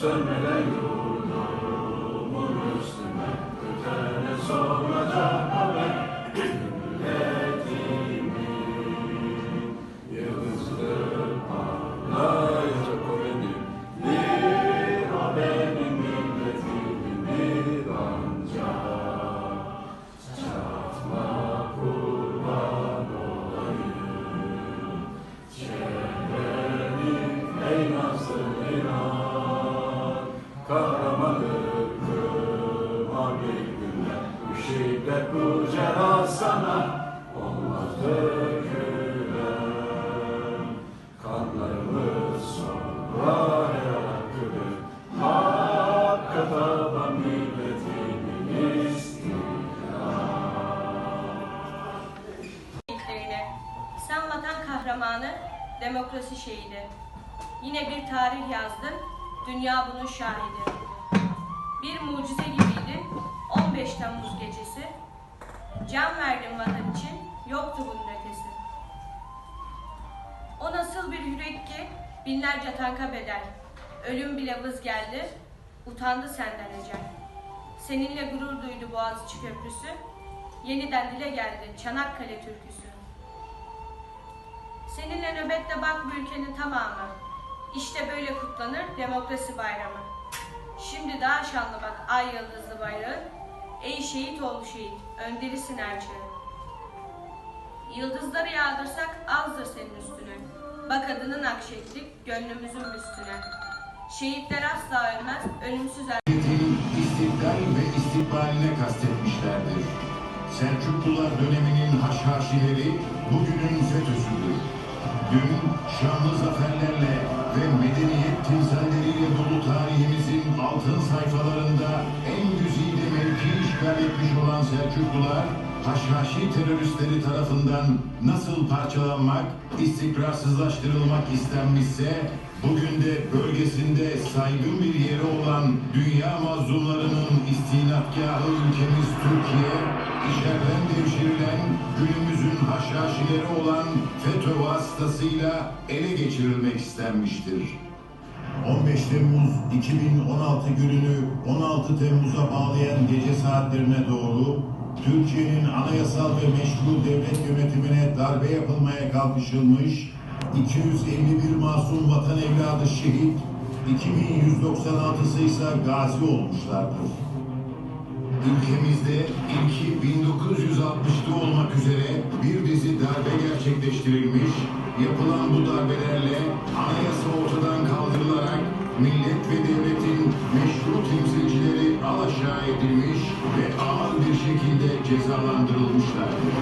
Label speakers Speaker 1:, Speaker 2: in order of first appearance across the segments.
Speaker 1: Sönmeden demokrasi şehidi. Yine bir tarih yazdın, dünya bunun şahidi. Bir mucize gibiydi 15 Temmuz gecesi. Can verdin vatan için, yoktu bunun ötesi. O nasıl bir yürek ki binlerce tanka bedel. Ölüm bile vız geldi, utandı senden ecel. Seninle gurur duydu Boğaziçi Köprüsü, yeniden dile geldi Çanakkale türküsü. Seninle nöbette bak bu ülkenin tamamı. İşte böyle kutlanır demokrasi bayramı. Şimdi daha şanlı bak ay yıldızlı bayrağın. Ey şehit oğlu şehit, önderisin her çağın. Yıldızları yağdırsak azdır senin üstüne. Bak adının akşeklik gönlümüzün üstüne. Şehitler asla ölmez, ölümsüz er-
Speaker 2: istiklal ve istikbaline kastetmişlerdir. Selçuklular döneminin haşhaşileri bugünün FETÖ'südür. Dün şanlı zaferlerle ve medeniyet timsalleriyle dolu tarihimizin altın sayfalarında en güzide mevki işgal etmiş olan Selçuklular, haşhaşi teröristleri tarafından nasıl parçalanmak, istikrarsızlaştırılmak istenmişse, bugün de bölgesinde saygın bir yeri olan dünya mazlumlarının istinadgahı ülkemiz Türkiye, içeriden devşirilen günümüzün haşhaşileri olan FETÖ vasıtasıyla ele geçirilmek istenmiştir. 15 Temmuz 2016 gününü 16 Temmuz'a bağlayan gece saatlerine doğru Türkiye'nin anayasal ve meşru devlet yönetimine darbe yapılmaya kalkışılmış 251 masum vatan evladı şehit, 2196'sı ise gazi olmuşlardır. Ülkemizde ilki 1960'da olmak üzere bir dizi darbe gerçekleştirilmiş, yapılan bu darbelerle anayasa ortadan kaldırılarak millet ve devletin meşru temsilcileri alaşağı edilmiş ve ağır bir şekilde cezalandırılmışlardır.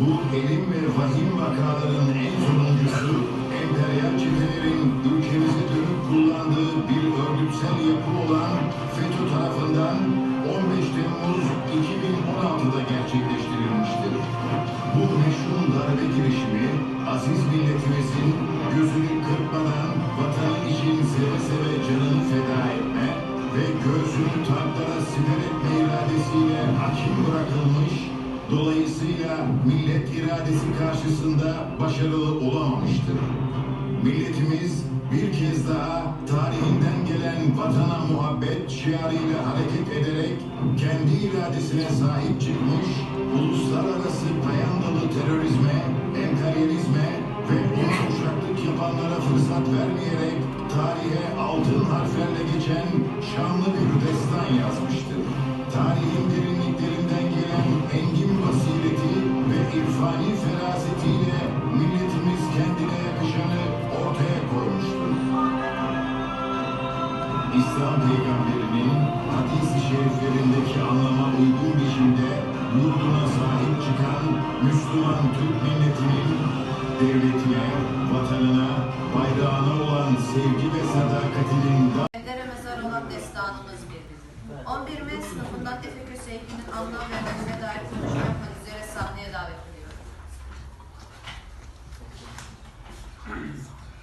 Speaker 2: Bu elim ve vahim vakaların en sonuncusu, emperyal çetelerin ülkemizi dönüp kullandığı bir örgütsel yapı olan FETÖ tarafından tanklara siper etme iradesiyle hakim bırakılmış, dolayısıyla millet iradesi karşısında başarılı olamamıştır. Milletimiz bir kez daha tarihinden gelen vatana muhabbet şiarıyla hareket ederek kendi iradesine sahip çıkmış, uluslararası payandalı terörizme, emperyalizme ve ona uşaklık yapanlara fırsat vermeyerek tarihe altın harflerle geçen şanlı destan yazmıştır. Tarihin derinliklerinden gelen engin basireti ve irfani ferasetiyle milletimiz kendine yakışanı ortaya koymuştur. İslam peygamberinin hadis-i şeriflerindeki anlama uygun biçimde yurduna sahip çıkan Müslüman Türk milletinin devletine, vatanına, bayrağına olan sevgi ve sadakatinin
Speaker 3: Evlere mezar olan destanımız bir bizim. 11 M sınıfından Tefekkür Seyfi'nin anlam ve önemine dair konuşma yapmak üzere sahneye davet ediyorum.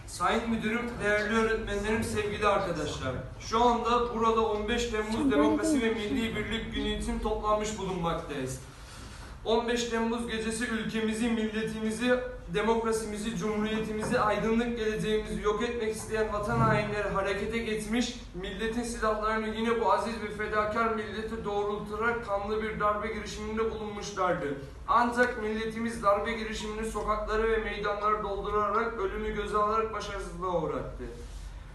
Speaker 4: Sayın Müdürüm, değerli öğretmenlerim, sevgili arkadaşlar. Şu anda burada 15 Temmuz Demokrasi ve Milli Birlik Günü için toplanmış bulunmaktayız. 15 Temmuz gecesi ülkemizi, milletimizi, demokrasimizi, cumhuriyetimizi, aydınlık geleceğimizi yok etmek isteyen vatan hainleri harekete geçmiş, milletin silahlarını yine bu aziz ve fedakar milleti doğrultarak kanlı bir darbe girişiminde bulunmuşlardı. Ancak milletimiz darbe girişimini sokakları ve meydanları doldurarak ölümü göze alarak başarısızlığa uğrattı.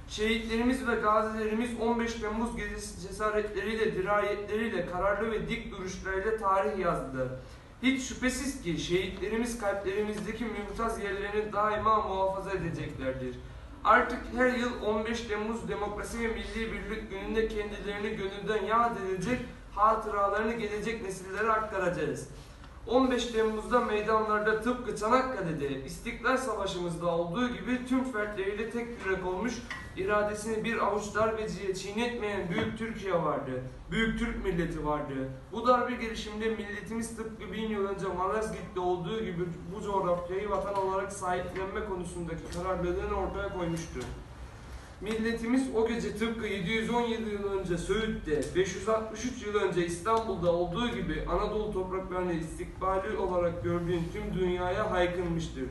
Speaker 4: Şehitlerimiz ve gazilerimiz 15 Temmuz gecesi cesaretleriyle, dirayetleriyle, kararlı ve dik duruşlarıyla tarih yazdılar. Hiç şüphesiz ki şehitlerimiz kalplerimizdeki mümtaz yerlerini daima muhafaza edeceklerdir. Artık her yıl 15 Temmuz Demokrasi ve Milli Birlik Günü'nde kendilerini gönülden yad edecek, hatıralarını gelecek nesillere aktaracağız. 15 Temmuz'da meydanlarda tıpkı Çanakkale'de İstiklal Savaşımızda olduğu gibi tüm fertleriyle tek yürek olmuş, iradesini bir avuç darbeciye çiğnetmeyen büyük Türkiye vardı. Büyük Türk milleti vardı. Bu darbe girişiminde milletimiz tıpkı bin yıl önce Malazgirt'te olduğu gibi bu coğrafyayı vatan olarak sahiplenme konusundaki kararlılığını ortaya koymuştu. Milletimiz o gece tıpkı 717 yıl önce Söğüt'te, 563 yıl önce İstanbul'da olduğu gibi Anadolu topraklarını istikbali olarak gördüğün tüm dünyaya haykırmıştır.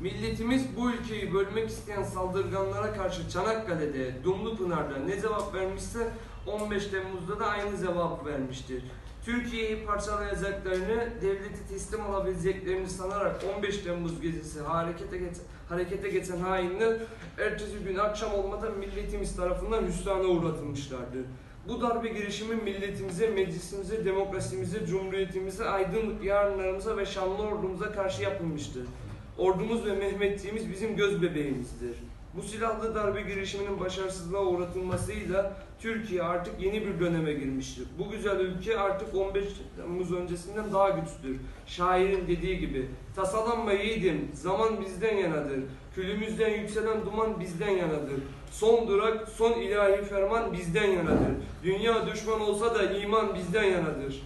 Speaker 4: Milletimiz bu ülkeyi bölmek isteyen saldırganlara karşı Çanakkale'de, Dumlupınar'da ne cevap vermişse 15 Temmuz'da da aynı cevap vermiştir. Türkiye'yi parçalayacaklarını, devleti teslim alabileceklerini sanarak 15 Temmuz gecesi harekete, geç, harekete geçen hainler ertesi gün akşam olmadan milletimiz tarafından hüsrana uğratılmışlardı. Bu darbe girişimi milletimize, meclisimize, demokrasimize, cumhuriyetimize, aydınlık yarınlarımıza ve şanlı ordumuza karşı yapılmıştır. Ordumuz ve Mehmetçiğimiz bizim göz bebeğimizdir. Bu silahlı darbe girişiminin başarısızlığa uğratılmasıyla Türkiye artık yeni bir döneme girmiştir. Bu güzel ülke artık 15 Temmuz öncesinden daha güçlüdür. Şairin dediği gibi, tasalanma yiğidim, zaman bizden yanadır. Külümüzden yükselen duman bizden yanadır. Son durak, son ilahi ferman bizden yanadır. Dünya düşman olsa da iman bizden yanadır.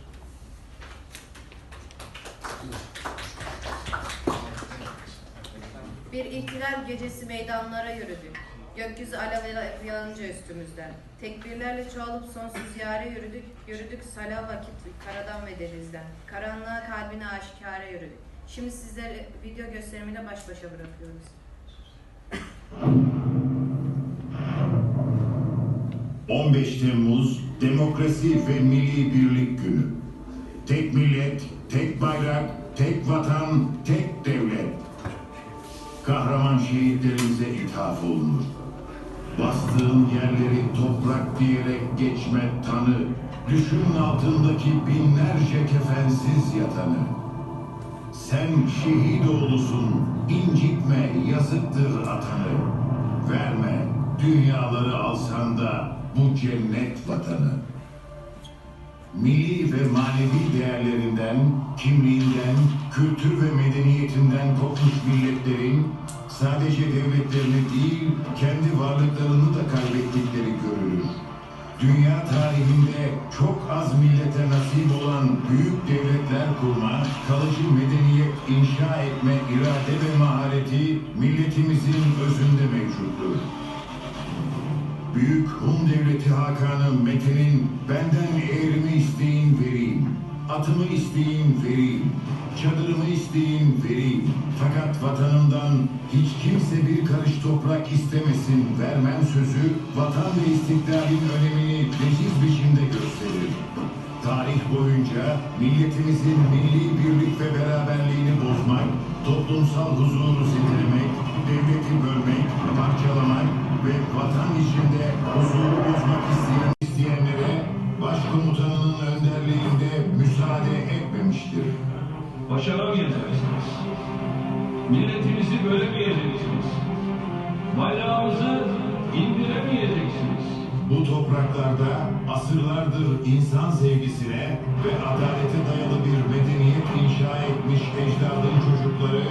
Speaker 3: Bir ihtilal gecesi meydanlara yürüdük. Gökyüzü alev yanınca üstümüzden. Tekbirlerle çoğalıp sonsuz yâre yürüdük. Yürüdük salah vakit karadan ve denizden. Karanlığa kalbine aşikare yürüdük. Şimdi sizleri video gösterimiyle baş başa bırakıyoruz.
Speaker 2: ...15 Temmuz Demokrasi ve Milli Birlik Günü. Tek millet, tek bayrak, tek vatan, tek devlet. Kahraman şehitlerimize ithaf olunur. Bastığın yerleri toprak diyerek geçme tanı. Düşün altındaki binlerce kefensiz yatanı. Sen şehit oğlusun, incitme yazıktır atanı. Verme, dünyaları alsan da bu cennet vatanı. Milli ve manevi değerlerinden, kimliğinden, kültür ve medeniyetinden kopmuş milletlerin sadece devletlerini değil, kendi varlıklarını da kaybettikleri görülür. Dünya tarihinde çok az millete nasip olan büyük devletler kurma, kalıcı medeniyet inşa etme irade ve mahareti milletimizin özünde mevcuttur. Büyük Hun Devleti Hakan'ı Mete'nin benden eğrimi isteyin vereyim. Atımı isteyin vereyim. Çadırımı isteyin vereyim. Fakat vatanımdan hiç kimse bir karış toprak istemesin vermem sözü vatan ve istiklalin önemini leziz biçimde gösterir. Tarih boyunca milletimizin milli birlik ve beraberliğini bozmak, toplumsal huzuru ve vatan içinde huzuru bozmak isteyen isteyenlere başkomutanının önderliğinde müsaade etmemiştir.
Speaker 5: Başaramayacaksınız. Milletimizi bölemeyeceksiniz. Bayrağımızı indiremeyeceksiniz.
Speaker 2: Bu topraklarda asırlardır insan sevgisine ve adalete dayalı bir medeniyet inşa etmiş ecdadın çocukları,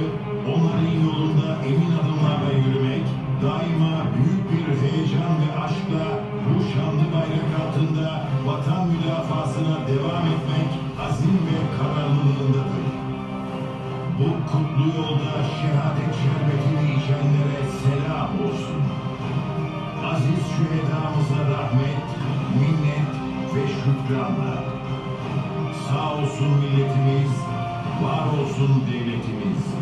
Speaker 2: onların yolunda emin adımlarla yürümek, daima büyük bir heyecan ve aşkla bu şanlı bayrak altında vatan müdafasına devam etmek azim ve kararlılığındadır. Bu kutlu yolda şehadet şerbetini içenlere selam olsun. Aziz şühedamıza rahmet, minnet ve şükranla. Sağ olsun milletimiz, var olsun devletimiz.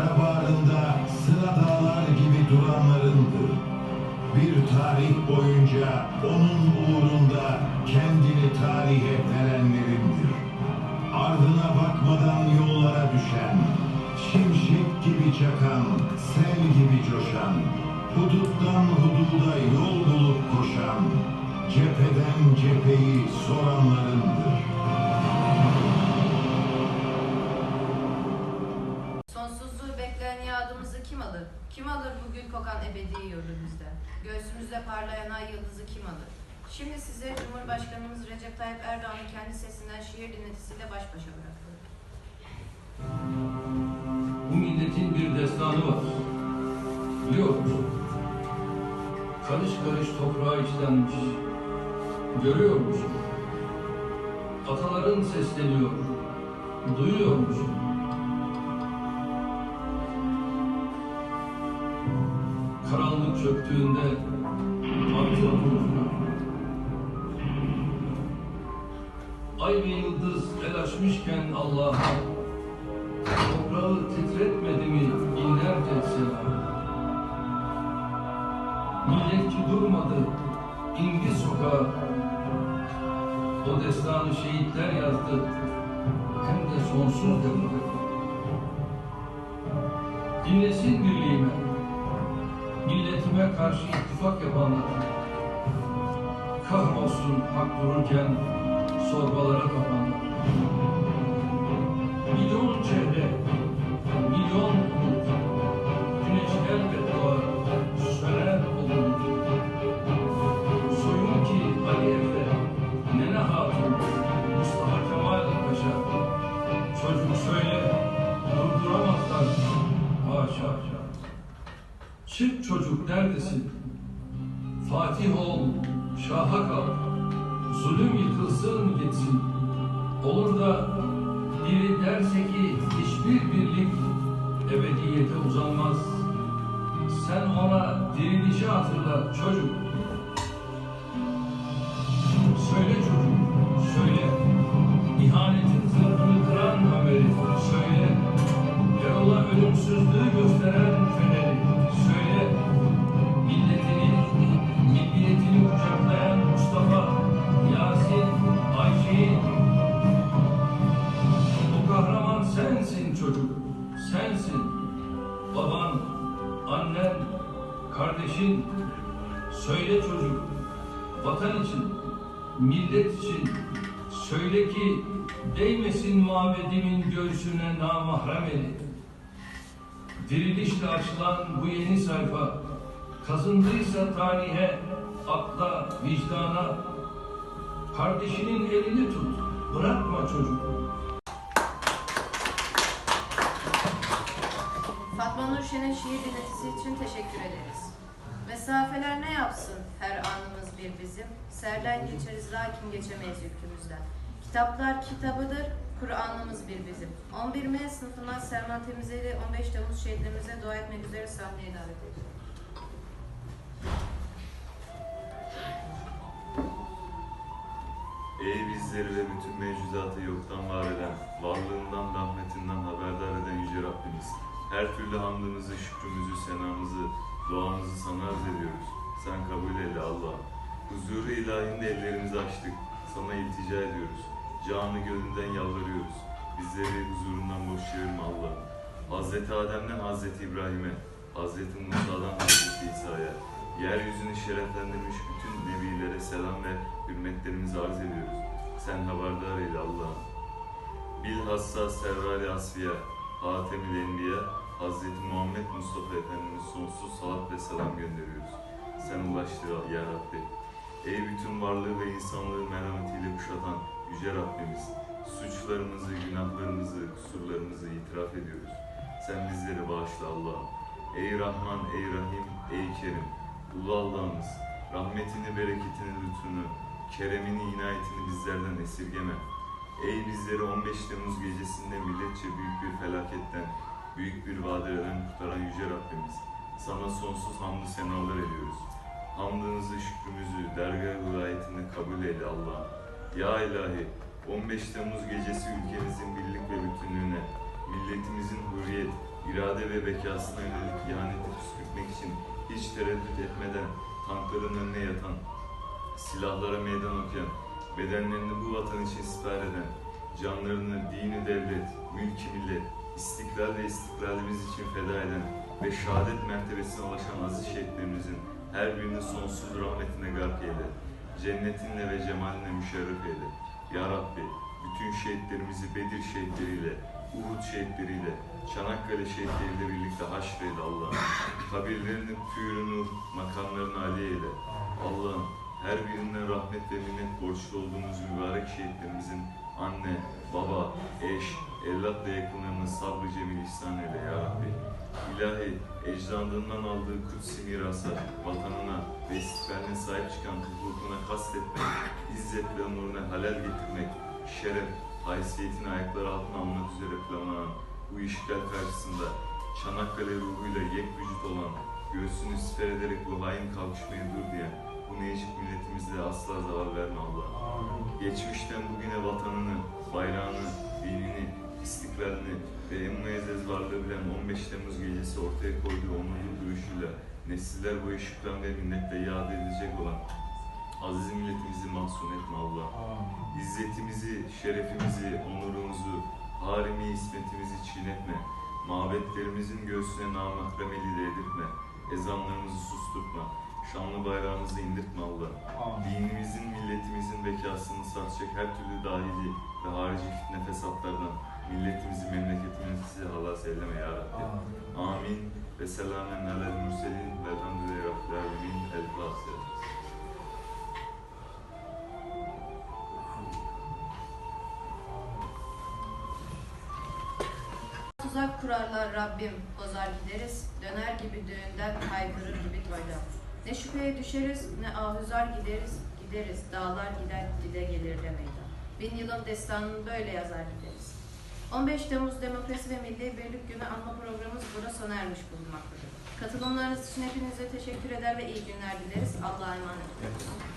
Speaker 2: Kara bağrında sıra dağlar gibi duranlarındır. Bir tarih boyunca onun uğrunda kendini tarihe verenlerindir. Ardına bakmadan yollara düşen, şimşek gibi çakan, sel gibi coşan, huduttan hududa yol bulup koşan, cepheden cepheyi soranlarındır.
Speaker 3: Kim alır bu gül kokan ebedi yurdumuzda? Göğsümüzde parlayan ay yıldızı kim alır? Şimdi size Cumhurbaşkanımız Recep Tayyip Erdoğan'ın kendi sesinden şiir dinletisiyle baş başa bırakıyorum.
Speaker 5: Bu milletin bir destanı var. Biliyor musun? Karış karış toprağa işlenmiş. Görüyor musun? Ataların sesleniyor. Duyuyor musun? Çöktüğünde. Ay ve yıldız el açmışken Allah'a Toprağı titretmedi mi binlerce sene? Milletçi durmadı, indi sokağa. O destanı şehitler yazdı, hem de sonsuz demokrasi. Dinlesin birliğime, milletime karşı ittifak yapanlar. Kahrolsun hak dururken sorbalara kapanlar. Dirilişi hatırla çocuk. Söyle çocuk, söyle. İhanetin zırhını kıran haberi söyle. Erol'a ölümsüzlüğü gösteren millet için. Söyle ki değmesin mabedimin göğsüne namahrem eli. Dirilişle açılan bu yeni sayfa, kazındıysa tarihe, akla, vicdana, kardeşinin elini tut, bırakma çocuk.
Speaker 3: Fatma Nur Şen'in şiir dinletisi için teşekkür ederiz. Mesafeler ne yapsın her anımız bir bizim, serden geçeriz lakin geçemeyiz yükümüzden. Kitaplar kitabıdır, Kur'an'ımız bir bizim. 11M sınıfından Selman Temizeli 15 Temmuz şehitlerimize dua etmek üzere sahneye davet ediyorum.
Speaker 6: Ey bizleri ve bütün mevcudatı yoktan var eden, varlığından, rahmetinden haberdar eden Yüce Rabbimiz. Her türlü hamdımızı, şükrümüzü, senamızı, duamızı sana arz ediyoruz. Sen kabul eyle Allah. Huzuru ilahinde ellerimizi açtık. Sana iltica ediyoruz. Canı gönülden yalvarıyoruz. Bizleri huzurundan boş çevirme Allah. Hazreti Adem'den Hazreti İbrahim'e, Hazreti Musa'dan Hazreti İsa'ya, yeryüzünü şereflendirmiş bütün nebilere selam ve hürmetlerimizi arz ediyoruz. Sen haberdar eyle Allah'ım. Bilhassa Server-i Asfiye, Hatem-i Enbiya, Hazreti Muhammed Mustafa Efendimiz sonsuz salat ve selam gönderiyoruz. Sen ulaştır ya Rabbi. Ey bütün varlığı ve insanlığı merhametiyle kuşatan Yüce Rabbimiz, suçlarımızı, günahlarımızı, kusurlarımızı itiraf ediyoruz. Sen bizleri bağışla Allah'ım. Ey Rahman, Ey Rahim, Ey Kerim, Ulu Allah'ımız, rahmetini, bereketini, lütfunu, keremini, inayetini bizlerden esirgeme. Ey bizleri 15 Temmuz gecesinde milletçe büyük bir felaketten, büyük bir vadireden kurtaran Yüce Rabbimiz. Sana sonsuz hamdü senalar ediyoruz. Hamdınızı, şükrümüzü, dergah vilayetinde kabul eyle Allah'ım. Ya ilahi, 15 Temmuz gecesi ülkemizin birlik ve bütünlüğüne, milletimizin hürriyet, irade ve bekasına yönelik ihaneti püskürtmek için hiç tereddüt etmeden tankların önüne yatan, silahlara meydan okuyan, bedenlerini bu vatan için siper eden, canlarını dini devlet, mülki millet, istiklal ve istiklalimiz için feda eden ve şehadet mertebesine ulaşan aziz şehitlerimizin her birini sonsuz rahmetine gark eyle. Cennetinle ve cemalinle müşerref eyle. Ya Rabbi, bütün şehitlerimizi Bedir şehitleriyle, Uhud şehitleriyle, Çanakkale şehitleriyle birlikte haşreyle Allah'ım. Kabirlerinin pürünü, makamlarını âli eyle. Allah'ım Her birine rahmet ve minnet borçlu olduğumuz mübarek şehitlerimizin anne, baba, eş, evlat ve yakınlarına sabrı cemil ihsan eyle ya Rabbi. İlahi, ecdadından aldığı kutsi mirasa, vatanına ve istiklaline sahip çıkan hukukuna kastetmek, izzet ve onuruna halel getirmek, şeref, haysiyetini ayaklar altına almak üzere planlanan bu işgal karşısında Çanakkale ruhuyla yek vücut olan, göğsünü siper ederek bu hain kalkışmaya dur diyen bu necip milletimizle asla zarar verme Allah'ım. Geçmişten bugüne vatanını, bayrağını, dinini, istiklalini ve en muazzez varlığı bilen 15 Temmuz gecesi ortaya koyduğu onurlu duruşuyla nesiller boyu şükran ve minnetle yad edilecek olan aziz milletimizi mahzun etme Allah. İzzetimizi, şerefimizi, onurumuzu, harimi ismetimizi çiğnetme. Mabetlerimizin göğsüne namahrem eli de edirtme. Ezanlarımızı susturtma. Şanlı bayrağımızı indirtme Allah. Dinimizin, milletimizin bekasını sarsacak her türlü dahili ve harici fitne fesatlardan milletimizi, memleketimizi halas eyleme ya Rabbi. Amin. Ve selamen alel mürselin ve elhamdülillahi rabbil alemin. El Fatiha.
Speaker 3: Tuzak kurarlar Rabbim, bozar gideriz. Döner gibi düğünden, kaykırır gibi toydan. Ne şüpheye düşeriz, ne ahuzar gideriz. Gideriz, dağlar gider, gide gelir de meydan. Bin yılın destanını böyle yazar gideriz. 15 Temmuz Demokrasi ve Milli Birlik Günü anma programımız burada sona ermiş bulunmaktadır. Katılımlarınız için hepinize teşekkür eder ve iyi günler dileriz. Allah'a emanet olun.